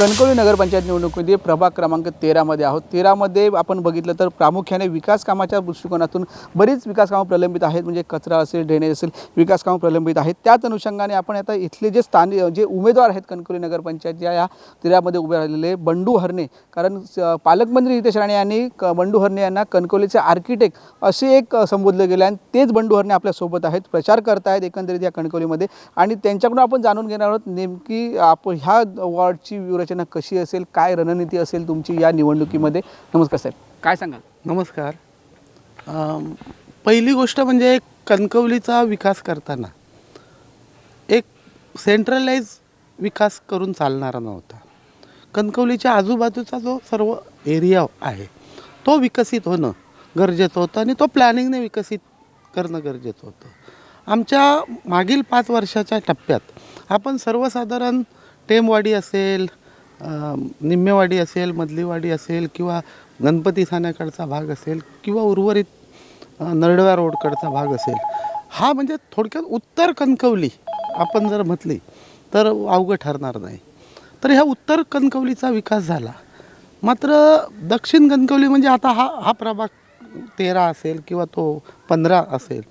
कणकवली नगरपंचायत निवडणुकीमध्ये प्रभाग क्रमांक तेरामध्ये आहोत. तेरामध्ये आपण बघितलं तर प्रामुख्याने विकास कामाच्या दृष्टिकोनातून बरीच विकास कामं प्रलंबित आहेत. म्हणजे कचरा असेल ड्रेनेज असेल विकास कामं प्रलंबित आहेत. त्याच अनुषंगाने आपण आता इथले जे स्थानिक जे उमेदवार आहेत कणकवली नगरपंचायतच्या या तेरामध्ये उभे राहिलेले बंडू हरणे. कारण स- पालकमंत्री नितेश राणे यांनी क बंडू हरणे यांना कणकवलीचे आर्किटेक्ट असे एक संबोधलं संबोधले गेले आणि तेच बंडू हरणे आपल्यासोबत आहेत. प्रचार करतायत एकंदरीत या कणकवलीमध्ये. आणि त्यांच्याकडून आपण जाणून घेणार आहोत नेमकी आपण ह्या वॉर्डची रचना कशी असेल काय रणनीती असेल तुमची या निवडणुकीमध्ये? नमस्कार साहेब. काय सांगाल? नमस्कार. अम, पहिली गोष्ट म्हणजे कणकवलीचा विकास करताना एक सेंट्रलाइज विकास करून चालणारा नव्हता. कणकवलीच्या आजूबाजूचा जो सर्व एरिया आहे तो विकसित होणं गरजेचं होतं आणि तो प्लॅनिंगने विकसित करणं गरजेचं होतं. आमच्या मागील पाच वर्षाच्या टप्प्यात आपण सर्वसाधारण टेमवाडी असेल निम्मेवाडी असेल मधलीवाडी असेल किंवा गणपती ठाण्याकडचा भाग असेल किंवा उर्वरित नरडव्या रोडकडचा भाग असेल. हा म्हणजे थोडक्यात उत्तर कणकवली आपण जर म्हटली तर अवघड ठरणार नाही. तर ह्या उत्तर कणकवलीचा विकास झाला. मात्र दक्षिण कणकवली म्हणजे आता हा हा प्रभाग तेरा असेल किंवा तो पंधरा असेल.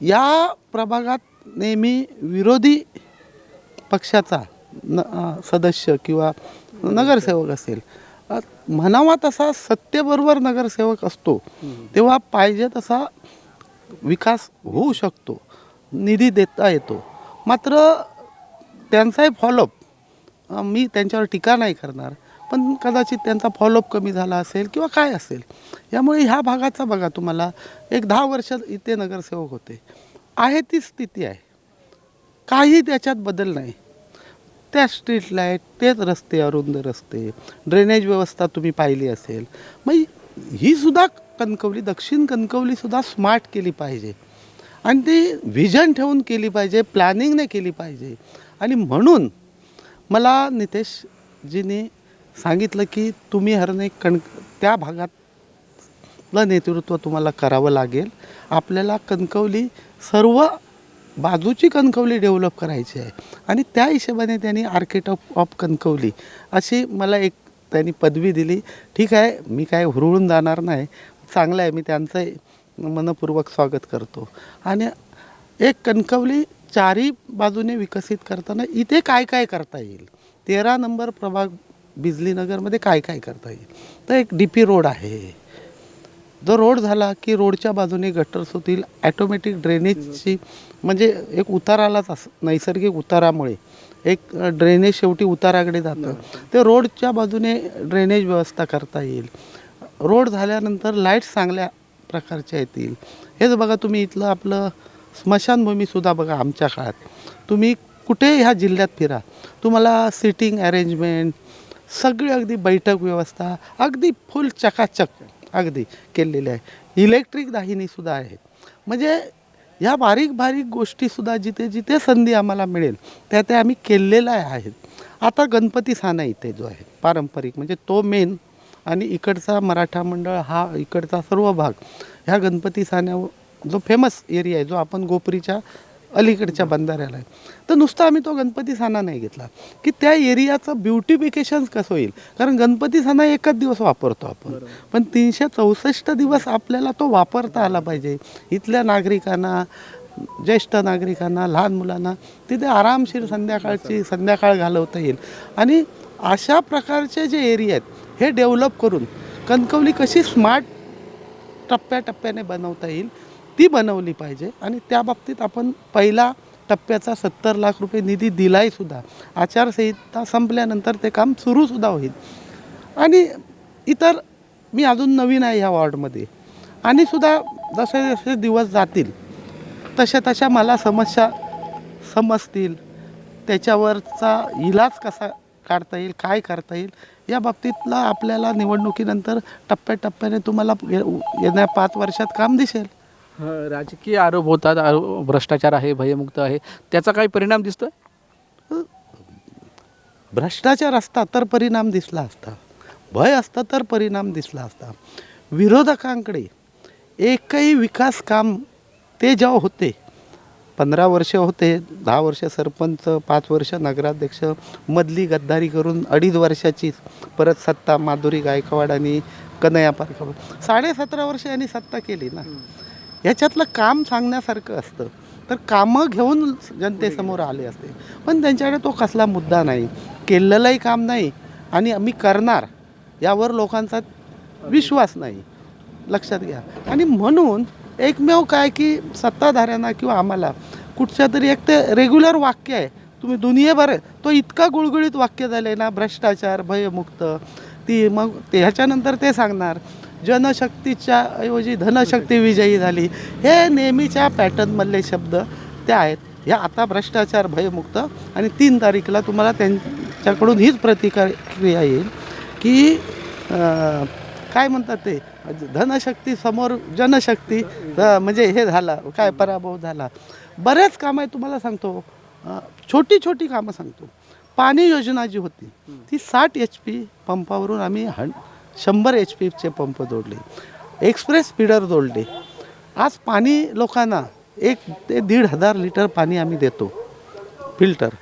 या प्रभागात नेहमी विरोधी पक्षाचा न सदस्य किंवा नगरसेवक असेल. म्हणावा तसा सत्तेबरोबर नगरसेवक असतो तेव्हा पाहिजे तसा विकास होऊ शकतो निधी देता येतो. मात्र त्यांचाही फॉलोअप मी त्यांच्यावर टीका नाही करणार पण कदाचित त्यांचा फॉलोअप कमी झाला असेल किंवा काय असेल यामुळे ह्या भागाचा बघा तुम्हाला एक दहा वर्ष इथे नगरसेवक होते. आहे ती स्थिती आहे. काही त्याच्यात बदल नाही. त्या स्ट्रीट लाइट तेच रस्ते अरुंद रस्ते. ड्रेनेज व्यवस्था तुम्ही पाहिली असेल. मग ही सुद्धा कणकवली दक्षिण कणकवली सुद्धा स्मार्ट केली पाहिजे. आणि ती व्हिजन ठेवून केली पाहिजे प्लॅनिंगने केली पाहिजे. आणि म्हणून मला नितेशजीने सांगितलं की तुम्ही हरणे कण त्या भागातलं नेतृत्व तुम्हाला करावं लागेल. आपल्याला कणकवली सर्व बाजूची कणकवली डेव्हलप करायची आहे. आणि त्या हिशोबाने त्यांनी आर्किट ऑफ कणकवली अशी मला एक त्यांनी पदवी दिली. ठीक आहे मी काय हुरळून जाणार नाही. चांगलं आहे मी त्यांचं मनपूर्वक स्वागत करतो. आणि एक कणकवली चारही बाजूने विकसित करताना इथे काय काय करता येईल? तेरा नंबर प्रभाग बिजलीनगरमध्ये काय काय करता येईल? तर एक डी पी रोड आहे. जो रोड झाला की रोडच्या बाजूने गटर्स होतील ॲटोमॅटिक ड्रेनेजची म्हणजे एक उतारालाच असं नैसर्गिक उतारामुळे. एक ड्रेनेज शेवटी उताराकडे जातं. ते रोडच्या बाजूने ड्रेनेज व्यवस्था करता येईल. रोड झाल्यानंतर लाईट्स चांगल्या प्रकारच्या येतील. हेच बघा तुम्ही इथलं आपलं स्मशानभूमीसुद्धा बघा आमच्या काळात. तुम्ही कुठे ह्या जिल्ह्यात फिरा तुम्हाला सिटिंग अरेंजमेंट सगळी अगदी बैठक व्यवस्था अगदी फुल चकाचक. अगदी केलेले आहे. इलेक्ट्रिक दाहिनीसुद्धा आहे. म्हणजे ह्या बारीक बारीक गोष्टीसुद्धा जिथे जिथे संधी आम्हाला मिळेल त्या त्या आम्ही केलेल्या आहेत. आता गणपती साना इथे जो आहे पारंपरिक म्हणजे तो मेन आणि इकडचा मराठा मंडळ हा इकडचा सर्व भाग ह्या गणपती सान्या जो फेमस एरिया आहे जो आपण गोपरीच्या अलीकडच्या बंधाऱ्याला आहे. तर नुसतं आम्ही तो गणपती साना नाही घेतला. की त्या एरियाचं ब्युटिफिकेशन कसं होईल? कारण गणपती साना एकच दिवस वापरतो आपण. पण तीनशे चौसष्ट दिवस आपल्याला तो वापरता आला पाहिजे. इथल्या नागरिकांना ज्येष्ठ नागरिकांना लहान मुलांना तिथे आरामशीर संध्याकाळची संध्याकाळ घालवता येईल. आणि अशा प्रकारचे जे एरिया आहेत हे डेव्हलप करून कणकवली कशी स्मार्ट टप्प्याटप्प्याने बनवता येईल ती बनवली पाहिजे. आणि त्या बाबतीत आपण पहिला टप्प्याचा सत्तर लाख रुपये निधी दिलाही सुद्धा. आचारसंहिता संपल्यानंतर ते काम सुरूसुद्धा होईल. आणि इतर मी अजून नवीन आहे ह्या वॉर्डमध्ये. आणि सुद्धा जसे जसे दिवस जातील तशा तशा मला समस्या समजतील. त्याच्यावरचा इलाज कसा काढता येईल काय करता येईल या बाबतीतला आपल्याला निवडणुकीनंतर टप्प्याटप्प्याने तुम्हाला ये- येणाऱ्या पाच वर्षात काम दिसेल. राजकीय आरोप होतात आरो- भ्रष्टाचार आहे भयमुक्त आहे. त्याचा काही परिणाम दिसतोय? भ्रष्टाचार असता तर परिणाम दिसला असता. भय असता तर परिणाम दिसला असता. विरोधकांकडे एकही विकास काम ते जेव्हा होते पंधरा वर्ष होते दहा वर्ष सरपंच पाच वर्ष नगराध्यक्ष मधली गद्दारी करून अडीच वर्षाची परत सत्ता माधुरी गायकवाड आणि कन्हैया पारकर साडेसतरा वर्ष यांनी सत्ता केली ना. ह्याच्यातलं काम सांगण्यासारखं असतं. तर कामं घेऊन जनतेसमोर आले असते. पण त्यांच्याकडे तो कसला मुद्दा नाही. केलेलंही काम नाही आणि मी करणार यावर लोकांचा विश्वास नाही. लक्षात घ्या. आणि म्हणून एकमेव काय की सत्ताधाऱ्यांना किंवा आम्हाला कुठच्या तरी एक ते रेग्युलर वाक्य आहे. तुम्ही दुनियेभर तो इतका गुळगुळीत वाक्य झालं आहे ना भ्रष्टाचार भयमुक्त. ती मग ते ह्याच्यानंतर ते सांगणार. जनशक्तीच्या ऐवजी धनशक्ती विजयी झाली. हे नेहमीच्या पॅटर्नमधले शब्द ते आहेत. ह्या आता भ्रष्टाचार भयमुक्त आणि तीन तारीखला तुम्हाला त्यांच्याकडून हीच प्रतिक्रिया येईल की काय म्हणतात ते? धनशक्ती समोर जनशक्ती म्हणजे हे झालं काय पराभव झाला. बरेच कामं आहे तुम्हाला सांगतो. छोटी छोटी कामं सांगतो. पाणी योजना जी होती ती साठ एच पी पंपावरून आम्ही हंड शंभर एच पीचे पंप जोडले. एक्सप्रेस स्पीडर जोडले. आज पाणी लोकांना एक ते दीड हजार लिटर पाणी आम्ही देतो. फिल्टर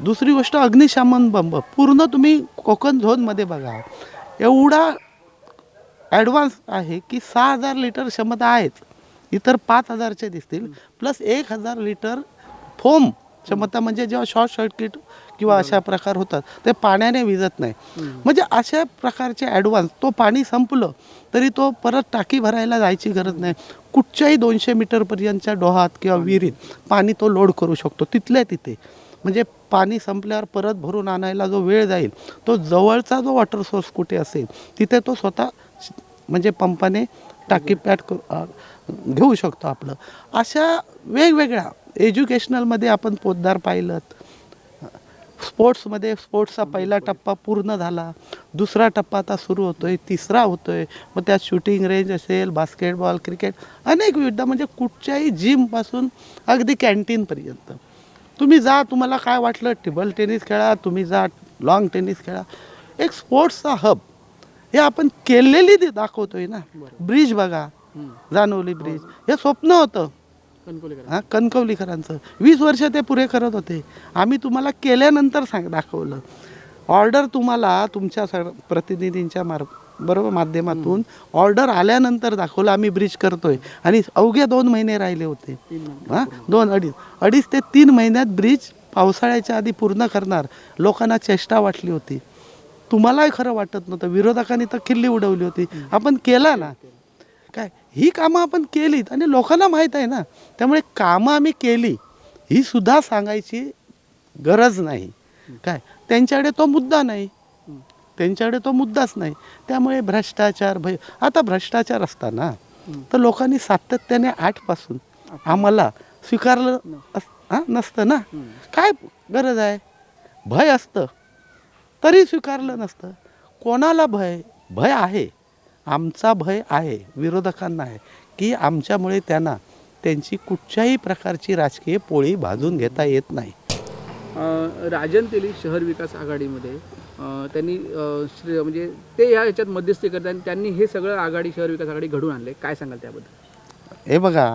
दुसरी गोष्ट अग्निशामन बंब पूर्ण तुम्ही कोकण झोनमध्ये बघा. एवढा ॲडव्हान्स आहे की सहा हजार लिटर क्षमता आहेत. इतर पाच हजारचे दिसतील. प्लस एक हजार लिटर फोम क्षमता म्हणजे जेव्हा शॉर्ट सर्किट किंवा अशा प्रकार होतात. ते पाण्याने विजत नाही. म्हणजे अशा प्रकारचे ॲडव्हान्स तो पाणी संपलं तरी तो परत टाकी भरायला जायची गरज नाही. कुठच्याही दोनशे मीटरपर्यंतच्या डोहात किंवा विहिरीत पाणी तो लोड करू शकतो. तिथल्या तिथे. म्हणजे पाणी संपल्यावर परत भरून आणायला जो वेळ जाईल तो जवळचा जो वॉटर सोर्स कुठे असेल तिथे तो स्वतः म्हणजे पंपाने टाकी पॅट घेऊ शकतो आपलं. अशा वेगवेगळ्या एज्युकेशनलमध्ये आपण पोद्दार पाहिलं स्पोर्ट्समध्ये स्पोर्ट्सचा पहिला टप्पा पूर्ण झाला. दुसरा टप्पा आता सुरू होतोय तिसरा होतोय. मग त्यात शूटिंग रेंज असेल बास्केटबॉल क्रिकेट अनेक विविध म्हणजे कुठच्याही जिमपासून अगदी कॅन्टीनपर्यंत तुम्ही जा तुम्हाला काय वाटलं टेबल टेनिस खेळा तुम्ही जा लॉंग टेनिस खेळा. एक स्पोर्ट्सचा हब हे आपण केलेली ते दाखवतोय ना. ब्रिज बघा. जानवली ब्रिज हे स्वप्न होतं. हां कणकवलीकरांचं. वीस वर्ष ते पुरे करत होते. आम्ही तुम्हाला केल्यानंतर सांग दाखवलं. ऑर्डर तुम्हाला तुमच्या सग प्रतिनिधींच्या मार बरोबर माध्यमातून ऑर्डर आल्यानंतर दाखवलं आम्ही ब्रिज करतोय. आणि अवघे दोन महिने राहिले होते. हां दोन अडीच अडीच ते तीन महिन्यात ब्रिज पावसाळ्याच्या आधी पूर्ण करणार. लोकांना चेष्टा वाटली होती. तुम्हालाही खरं वाटत नव्हतं. विरोधकांनी तर खिल्ली उडवली होती. आपण केला ना. काय? ही कामं आपण केलीत आणि लोकांना माहीत आहे ना. त्यामुळे कामं आम्ही केली ही सुद्धा सांगायची गरज नाही. काय? त्यांच्याकडे तो मुद्दा नाही. त्यांच्याकडे तो मुद्दाच नाही. त्यामुळे भ्रष्टाचार भय आता भ्रष्टाचार असताना तर लोकांनी सातत्याने आठपासून आम्हाला स्वीकारलं अस- नसतं ना. काय गरज आहे? भय असतं. तरी स्वीकारलं नसतं. कोणाला भय? भय आहे. आमचा भय आहे विरोधकांना आहे की आमच्यामुळे त्यांना त्यांची कुठच्याही प्रकारची राजकीय पोळी भाजून घेता येत नाही. राजन तेली शहर विकास आघाडीमध्ये त्यांनी श्री म्हणजे ते या ह्याच्यात मध्यस्थी करतात आणि त्यांनी हे सगळं आघाडी शहर विकास आघाडी घडून आणले काय सांगाल त्याबद्दल? हे बघा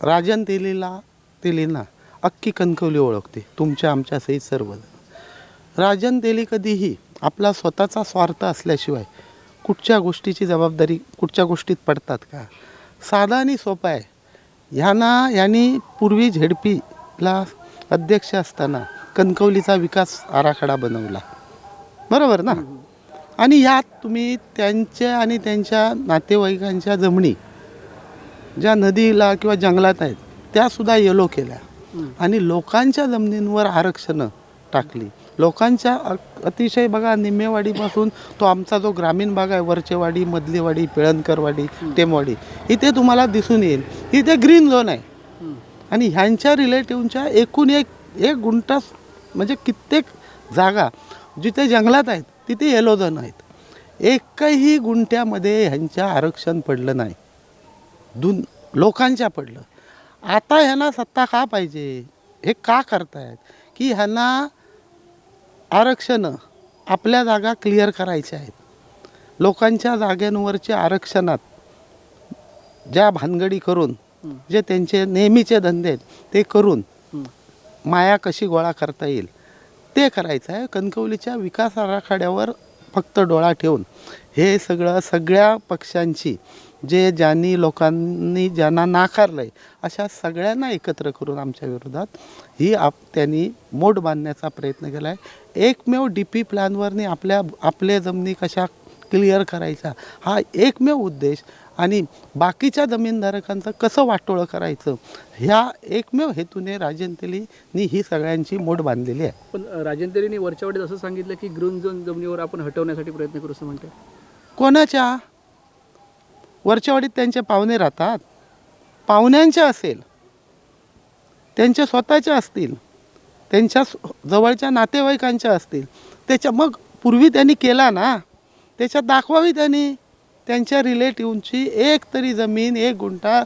राजन तेलीला तेलींना अख्खी कणकवली ओळखते तुमच्या आमच्या सहित सर्व राजन तेली कधीही आपला स्वतःचा स्वार्थ असल्याशिवाय कुठच्या गोष्टीची जबाबदारी कुठच्या गोष्टीत पडतात का? साधा आणि सोपा आहे. ह्यांना यांनी पूर्वी झेडपीला अध्यक्ष असताना कणकवलीचा विकास आराखडा बनवला. बरोबर ना? आणि यात तुम्ही त्यांच्या आणि त्यांच्या नातेवाईकांच्या जमणी ज्या नदीला किंवा जंगलात आहेत त्या सुद्धा येलो केल्या. आणि लोकांच्या जमिनींवर आरक्षणं टाकली. लोकांच्या अतिशय बघा निम्मेवाडीपासून तो आमचा जो ग्रामीण भाग आहे वरचेवाडी मधलीवाडी पिळणकरवाडी टेमवाडी इथे तुम्हाला दिसून येईल. इथे ग्रीन झोन आहे. आणि ह्यांच्या रिलेटिव्हच्या एकूण एक एक गुंठा म्हणजे कित्येक जागा जिथे जंगलात आहेत तिथे येलो झोन आहेत. एकही गुंठ्यामध्ये ह्यांच्या आरक्षण पडलं नाही. दुन लोकांच्या पडलं. आता ह्यांना सत्ता का पाहिजे? हे का करतायत? की ह्यांना आरक्षणं आपल्या जागा क्लिअर करायच्या आहेत. लोकांच्या जागांवरचे आरक्षणात ज्या भानगडी करून जे त्यांचे नेहमीचे धंदे आहेत ते करून माया कशी गोळा करता येईल ते करायचं आहे. कणकवलीच्या विकास आराखड्यावर फक्त डोळा ठेवून हे सगळं सगळ्या पक्षांची जे ज्यांनी लोकांनी ज्यांना नाकारलं आहे अशा सगळ्यांना एकत्र करून आमच्या विरोधात ही आप त्यांनी मोड बांधण्याचा प्रयत्न केला आहे एकमेव डी पी प्लॅनवरनी आपल्या आपल्या जमिनी कशा क्लिअर करायचा हा एकमेव उद्देश आणि बाकीच्या जमीनधारकांचं कसं वाटोळं करायचं ह्या एकमेव हेतूने राजनतेलीनी ही सगळ्यांची मोड बांधलेली आहे. पण राजेंद्रनी वरच्या वाटेत असं सांगितलं की ग्रीन झोन जमिनीवर आपण हटवण्यासाठी प्रयत्न करू असं म्हणते कोणाच्या? वरच्या वाडीत त्यांचे पाहुणे राहतात. पाहुण्यांच्या असेल. त्यांच्या स्वतःच्या असतील. त्यांच्या जवळच्या नातेवाईकांच्या असतील. त्याच्या मग पूर्वी त्यांनी केला ना? त्याच्यात दाखवावी त्यांनी. त्यांच्या रिलेटिव्हची एक तरी जमीन एक गुंठा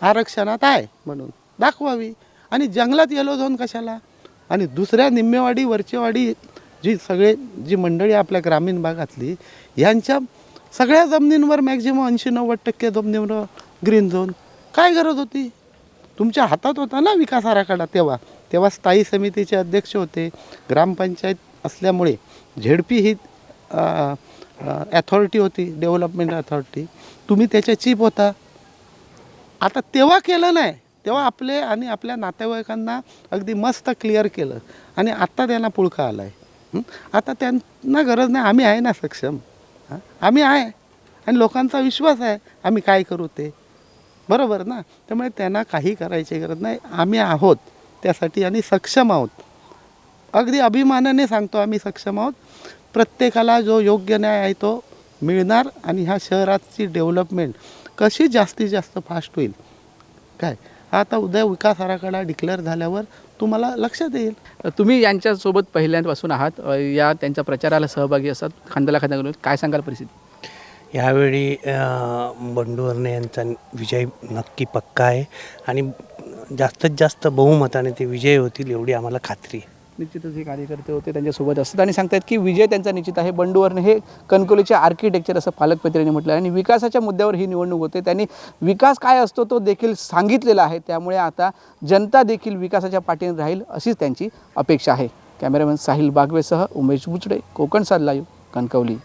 आरक्षणात आहे म्हणून दाखवावी. आणि जंगलात येलो जाऊन कशाला? आणि दुसऱ्या निम्मेवाडी वरचेवाडी जी सगळे जी मंडळी आपल्या ग्रामीण भागातली यांच्या सगळ्या जमिनींवर मॅक्झिमम ऐंशी नव्वद टक्के जमिनीवर ग्रीन झोन काय गरज होती? तुमच्या हातात होता ना विकास आराखडा तेव्हा. तेव्हा स्थायी समितीचे अध्यक्ष होते ग्रामपंचायत असल्यामुळे. झेडपी ही ॲथॉरिटी होती डेव्हलपमेंट अथॉरिटी तुम्ही त्याच्या चीप होता. आता तेव्हा केलं नाही. तेव्हा आपले आणि आपल्या नातेवाईकांना अगदी मस्त क्लिअर केलं. आणि आत्ता त्यांना पुळका आला आहे आता त्यांना गरज नाही. आम्ही आहे ना सक्षम. आम्ही आहे. आणि लोकांचा विश्वास आहे. आम्ही काय करू ते? बरोबर ना? त्यामुळे त्यांना काही करायची गरज नाही. आम्ही आहोत. त्यासाठी आणि सक्षम आहोत. अगदी अभिमानाने सांगतो आम्ही सक्षम आहोत. प्रत्येकाला जो योग्य न्याय आहे तो मिळणार आणि ह्या शहराची डेव्हलपमेंट कशी जास्तीत जास्त फास्ट होईल? काय? आता उद्या विकास आराखडा डिक्लेअर झाल्यावर तुम्हाला लक्षात येईल. तुम्ही यांच्यासोबत पहिल्यांपासून आहात. या त्यांच्या प्रचाराला सहभागी असतात खांद्याला खांदा घालून काय सांगाल परिस्थिती? यावेळी अ, बंडू वर्णे यांचा विजय नक्की पक्का आहे. आणि जास्तीत जास्त बहुमताने ते विजय होतील एवढी आम्हाला खात्री आहे. निश्चितच हे कार्यकर्ते होते त्यांच्यासोबत असतात. आणि सांगतात की विजय त्यांचा निश्चित आहे. बंडूवरने हे कणकोलीचे आर्किटेक्चर असं पालकमंत्र्यांनी म्हटलं आहे. आणि विकासाच्या मुद्द्यावर ही निवडणूक होते. त्यांनी विकास काय असतो तो देखील सांगितलेला आहे. त्यामुळे आता जनता देखील विकासाच्या पाठीने राहील अशीच त्यांची अपेक्षा आहे. कॅमेरामॅन साहिल बागवेसह उमेश बुचडे कोकण साध कणकवली.